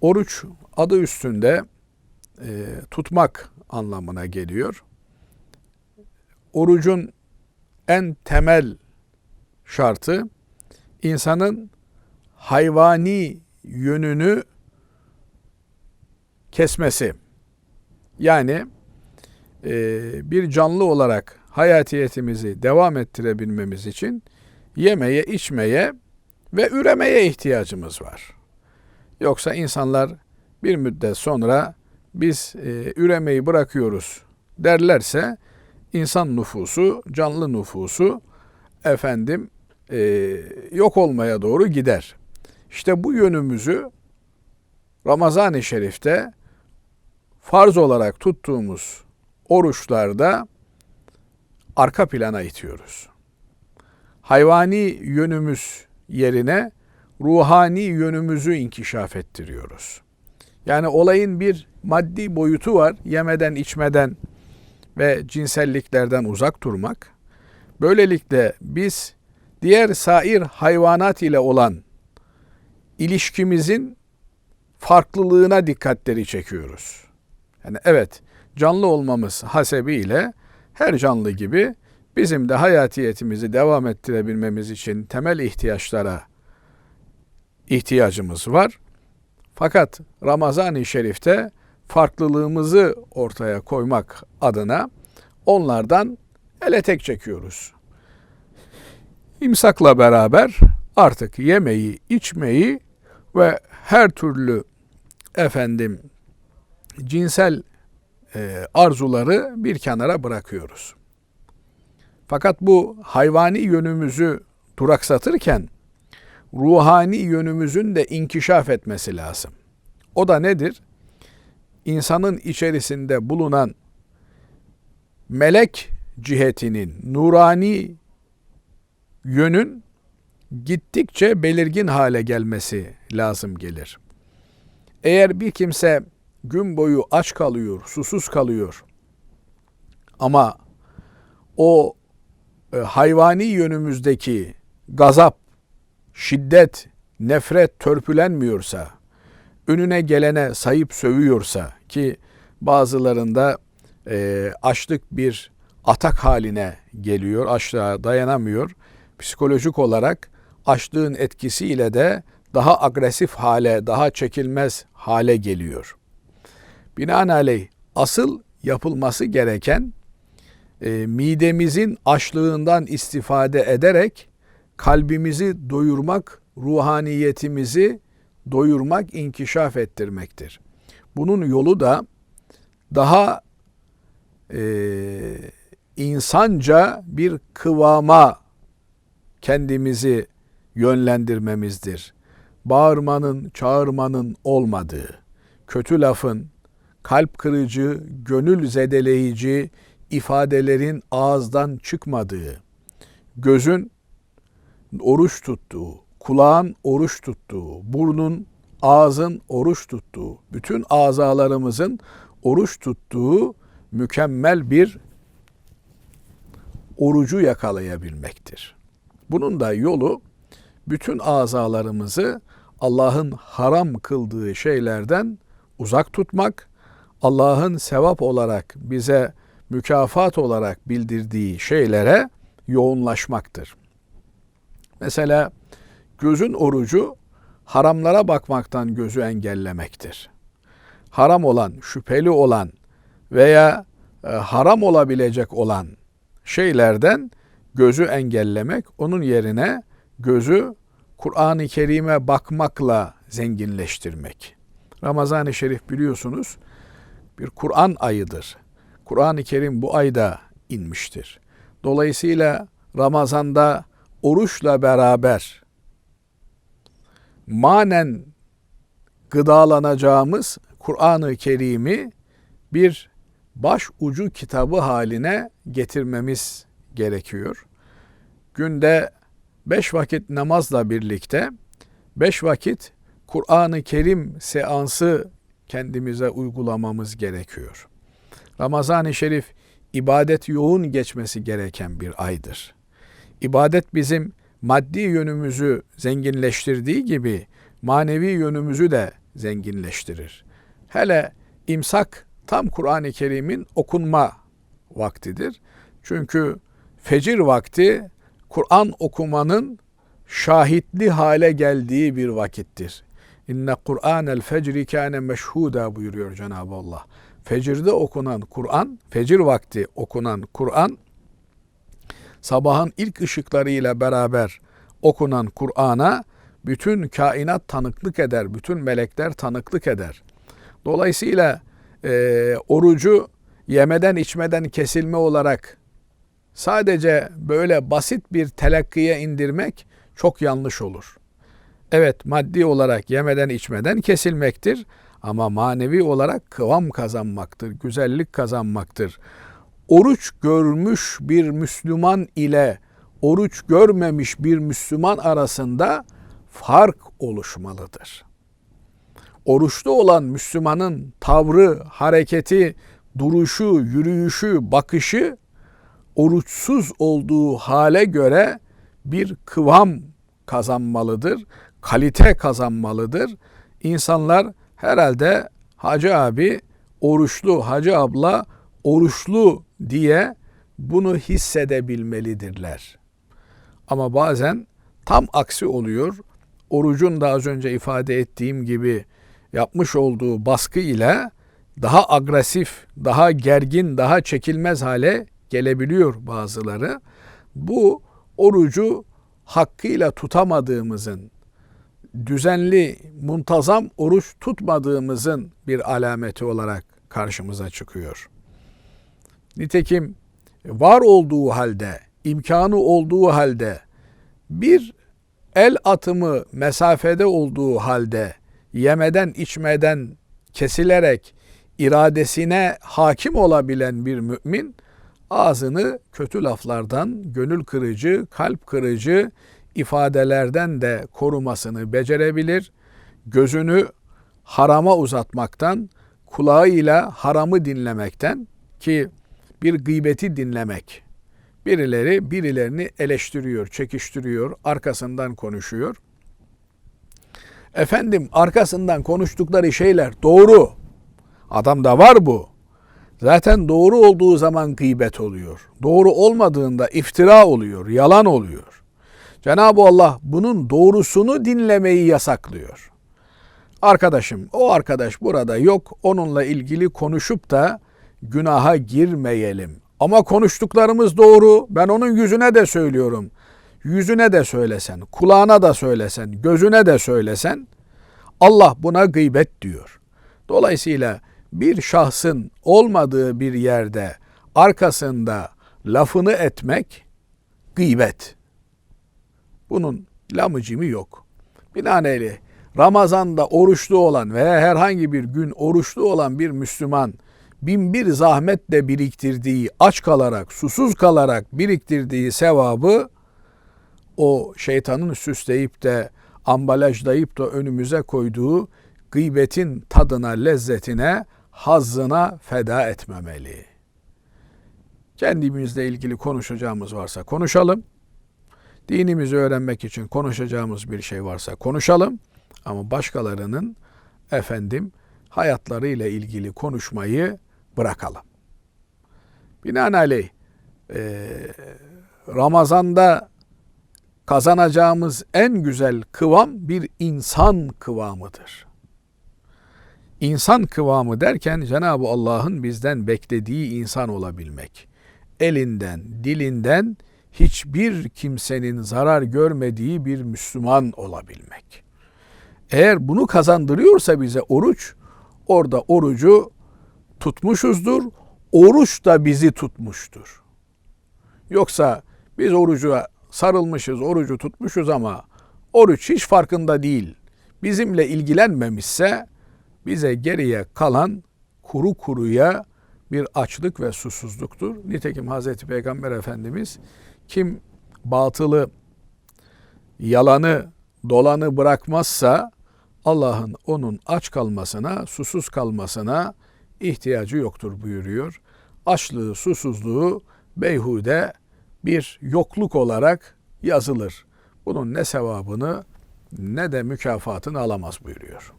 Oruç adı üstünde e, tutmak anlamına geliyor. Orucun en temel şartı insanın hayvani yönünü kesmesi. Yani e, bir canlı olarak hayatiyetimizi devam ettirebilmemiz için yemeye, içmeye ve üremeye ihtiyacımız var. Yoksa insanlar bir müddet sonra biz e, üremeyi bırakıyoruz derlerse insan nüfusu, canlı nüfusu efendim e, yok olmaya doğru gider. İşte bu yönümüzü Ramazan-ı Şerif'te farz olarak tuttuğumuz oruçlarda arka plana itiyoruz. Hayvani yönümüz yerine ruhani yönümüzü inkişaf ettiriyoruz. Yani olayın bir maddi boyutu var. Yemeden, içmeden ve cinselliklerden uzak durmak. Böylelikle biz diğer sair hayvanat ile olan ilişkimizin farklılığına dikkatleri çekiyoruz. Yani evet canlı olmamız hasebiyle her canlı gibi bizim de hayatiyetimizi devam ettirebilmemiz için temel ihtiyaçlara ihtiyacımız var. Fakat Ramazan-ı Şerif'te farklılığımızı ortaya koymak adına onlardan ele tek çekiyoruz. İmsakla beraber artık yemeği, içmeyi ve her türlü efendim cinsel e, arzuları bir kenara bırakıyoruz. Fakat bu hayvani yönümüzü duraksatırken ruhani yönümüzün de inkişaf etmesi lazım. O da nedir? İnsanın içerisinde bulunan melek cihetinin, nurani yönün gittikçe belirgin hale gelmesi lazım gelir. Eğer bir kimse gün boyu aç kalıyor, susuz kalıyor ama o e, hayvani yönümüzdeki gazap, şiddet, nefret törpülenmiyorsa, önüne gelene sayıp sövüyorsa ki bazılarında e, açlık bir atak haline geliyor, açlığa dayanamıyor. Psikolojik olarak açlığın etkisiyle de daha agresif hale, daha çekilmez hale geliyor. Binaenaleyh asıl yapılması gereken e, midemizin açlığından istifade ederek kalbimizi doyurmak, ruhaniyetimizi doyurmak, inkişaf ettirmektir. Bunun yolu da daha e, insanca bir kıvama kendimizi yönlendirmemizdir. Bağırmanın, çağırmanın olmadığı, kötü lafın, kalp kırıcı, gönül zedeleyici ifadelerin ağızdan çıkmadığı, gözün oruç tuttuğu, kulağın oruç tuttuğu, burnun, ağzın oruç tuttuğu, bütün azalarımızın oruç tuttuğu mükemmel bir orucu yakalayabilmektir. Bunun da yolu bütün azalarımızı Allah'ın haram kıldığı şeylerden uzak tutmak, Allah'ın sevap olarak bize mükafat olarak bildirdiği şeylere yoğunlaşmaktır. Mesela gözün orucu haramlara bakmaktan gözü engellemektir. Haram olan, şüpheli olan veya e, haram olabilecek olan şeylerden gözü engellemek, onun yerine gözü Kur'an-ı Kerim'e bakmakla zenginleştirmek. Ramazan-ı Şerif biliyorsunuz bir Kur'an ayıdır. Kur'an-ı Kerim bu ayda inmiştir. Dolayısıyla Ramazan'da oruçla beraber manen gıdalanacağımız Kur'an-ı Kerim'i bir baş ucu kitabı haline getirmemiz gerekiyor. Günde beş vakit namazla birlikte beş vakit Kur'an-ı Kerim seansı kendimize uygulamamız gerekiyor. Ramazan-ı Şerif ibadet yoğun geçmesi gereken bir aydır. İbadet bizim maddi yönümüzü zenginleştirdiği gibi manevi yönümüzü de zenginleştirir. Hele imsak tam Kur'an-ı Kerim'in okunma vaktidir. Çünkü fecir vakti Kur'an okumanın şahitli hale geldiği bir vakittir. İnne Kur'anel fecri kâne meşhuda buyuruyor Cenab-ı Allah. Fecirde okunan Kur'an, fecir vakti okunan Kur'an, sabahın ilk ışıklarıyla beraber okunan Kur'an'a bütün kainat tanıklık eder, bütün melekler tanıklık eder. Dolayısıyla e, orucu yemeden içmeden kesilme olarak sadece böyle basit bir telakkiye indirmek çok yanlış olur. Evet maddi olarak yemeden içmeden kesilmektir ama manevi olarak kıvam kazanmaktır, güzellik kazanmaktır. Oruç görmüş bir Müslüman ile oruç görmemiş bir Müslüman arasında fark oluşmalıdır. Oruçlu olan Müslümanın tavrı, hareketi, duruşu, yürüyüşü, bakışı oruçsuz olduğu hale göre bir kıvam kazanmalıdır, kalite kazanmalıdır. İnsanlar herhalde hacı abi oruçlu, hacı abla oruçlu diye bunu hissedebilmelidirler. Ama bazen tam aksi oluyor. Orucun da az önce ifade ettiğim gibi yapmış olduğu baskı ile daha agresif, daha gergin, daha çekilmez hale gelebiliyor bazıları. Bu orucu hakkıyla tutamadığımızın, düzenli, muntazam oruç tutmadığımızın bir alameti olarak karşımıza çıkıyor. Nitekim var olduğu halde, imkanı olduğu halde bir el atımı mesafede olduğu halde yemeden içmeden kesilerek iradesine hakim olabilen bir mümin ağzını kötü laflardan, gönül kırıcı, kalp kırıcı ifadelerden de korumasını becerebilir. Gözünü harama uzatmaktan, kulağıyla haramı dinlemekten ki bir gıybeti dinlemek. Birileri birilerini eleştiriyor, çekiştiriyor, arkasından konuşuyor. Efendim arkasından konuştukları şeyler doğru. Adamda var bu. Zaten doğru olduğu zaman gıybet oluyor. Doğru olmadığında iftira oluyor, yalan oluyor. Cenab-ı Allah bunun doğrusunu dinlemeyi yasaklıyor. Arkadaşım, o arkadaş burada yok. Onunla ilgili konuşup da günaha girmeyelim. Ama konuştuklarımız doğru. Ben onun yüzüne de söylüyorum. Yüzüne de söylesen, kulağına da söylesen, gözüne de söylesen Allah buna gıybet diyor. Dolayısıyla bir şahsın olmadığı bir yerde arkasında lafını etmek gıybet. Bunun lamıcımı yok. Binaenaleyh Ramazan'da oruçlu olan veya herhangi bir gün oruçlu olan bir Müslüman bin bir zahmetle biriktirdiği, aç kalarak, susuz kalarak biriktirdiği sevabı o şeytanın süsleyip de ambalajlayıp da önümüze koyduğu gıybetin tadına, lezzetine, hazzına feda etmemeli. Kendimizle ilgili konuşacağımız varsa konuşalım. Dinimizi öğrenmek için konuşacağımız bir şey varsa konuşalım. Ama başkalarının efendim hayatlarıyla ilgili konuşmayı bırakalım. Binaenaleyh e, Ramazan'da kazanacağımız en güzel kıvam bir insan kıvamıdır. İnsan kıvamı derken Cenab-ı Allah'ın bizden beklediği insan olabilmek. Elinden, dilinden hiçbir kimsenin zarar görmediği bir Müslüman olabilmek. Eğer bunu kazandırıyorsa bize oruç, orada orucu tutmuşuzdur. Oruç da bizi tutmuştur. Yoksa biz orucu sarılmışız, orucu tutmuşuz ama oruç hiç farkında değil. Bizimle ilgilenmemişse bize geriye kalan kuru kuruya bir açlık ve susuzluktur. Nitekim Hazreti Peygamber Efendimiz kim batılı, yalanı, dolanı bırakmazsa Allah'ın onun aç kalmasına, susuz kalmasına ihtiyacı yoktur buyuruyor. Açlığı, susuzluğu beyhude bir yokluk olarak yazılır. Bunun ne sevabını ne de mükafatını alamaz buyuruyor.